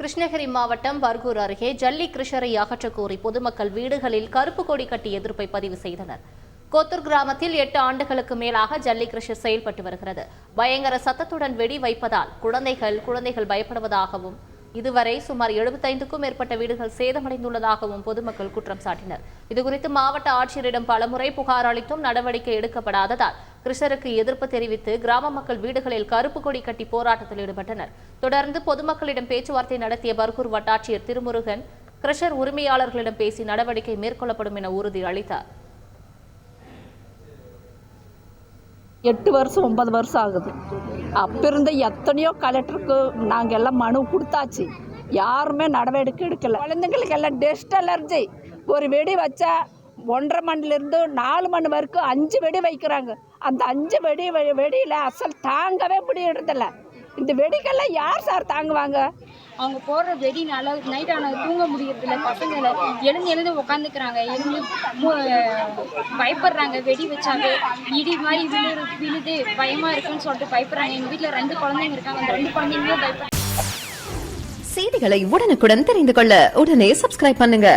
கிருஷ்ணகிரி மாவட்டம் பர்கூர் அருகே ஜல்லி கிருஷரை அகற்றக் கோரி பொதுமக்கள் வீடுகளில் கருப்பு கொடி கட்டி எதிர்ப்பை பதிவு செய்தனர். கோத்தூர் கிராமத்தில் எட்டு ஆண்டுகளுக்கு மேலாக ஜல்லி கிருஷர் செயல்பட்டு வருகிறது. பயங்கர சத்தத்துடன் வெடி வைப்பதால் குழந்தைகள் குழந்தைகள் பயப்படுவதாகவும் இதுவரை சுமார் எழுபத்தைந்துக்கும் மேற்பட்ட வீடுகள் சேதமடைந்துள்ளதாகவும் பொதுமக்கள் குற்றம் சாட்டினர். இதுகுறித்து மாவட்ட ஆட்சியரிடம் பலமுறை புகார் அளித்தும் நடவடிக்கை எடுக்கப்படாததால் கிருஷ்ணருக்கு எதிர்ப்பு தெரிவித்து கிராம மக்கள் வீடுகளில் கருப்பு கொடி கட்டி போராட்டத்தில் ஈடுபட்டனர். தொடர்ந்து பொதுமக்களிடம் பேச்சுவார்த்தை நடத்திய பர்கூர் வட்டாட்சியர் திருமுருகன் கிரஷர் உரிமையாளர்களிடம் பேசி நடவடிக்கை மேற்கொள்ளப்படும் என உறுதி அளித்தார். எட்டு வருஷம் ஒன்பது வருஷம் ஆகுது. அப்போ இருந்த எத்தனையோ கலெக்டருக்கு நாங்கள் எல்லாம் மனு கொடுத்தாச்சு. யாருமே நடவடிக்கை எடுக்கலை. குழந்தைங்களுக்கு எல்லாம் டெஸ்ட் அலர்ஜி ஒரு வெடி வச்சா ஒன்றரை மணிலேருந்து நாலு மணி வரைக்கும் அஞ்சு வெடி வைக்கிறாங்க. அந்த அஞ்சு வெடி வெ- வெடியில் அசல் தாங்கவே முடியறதில்ல. இந்த வெடிக்கெல்லாம் யார் சார் தாங்குவாங்க? அவங்க போடுற வெடினால நைட் ஆனால் தூங்க முடியறதில்ல பசங்களை எழுந்து எழுந்து உட்காந்துக்கிறாங்க எழுந்து பயப்படுறாங்க வெடி வச்சாவே. இடி மாதிரி விழு விழுது பயமா இருக்குன்னு சொல்லிட்டு பயப்படுறாங்க. எங்கள் வீட்டில் ரெண்டு குழந்தைங்க இருக்காங்க. அந்த ரெண்டு குழந்தைங்களும் பயப்படுறாங்க செய்திகளை உடனுக்குடன் தெரிந்து கொள்ள உடனே சப்ஸ்கிரைப் பண்ணுங்க.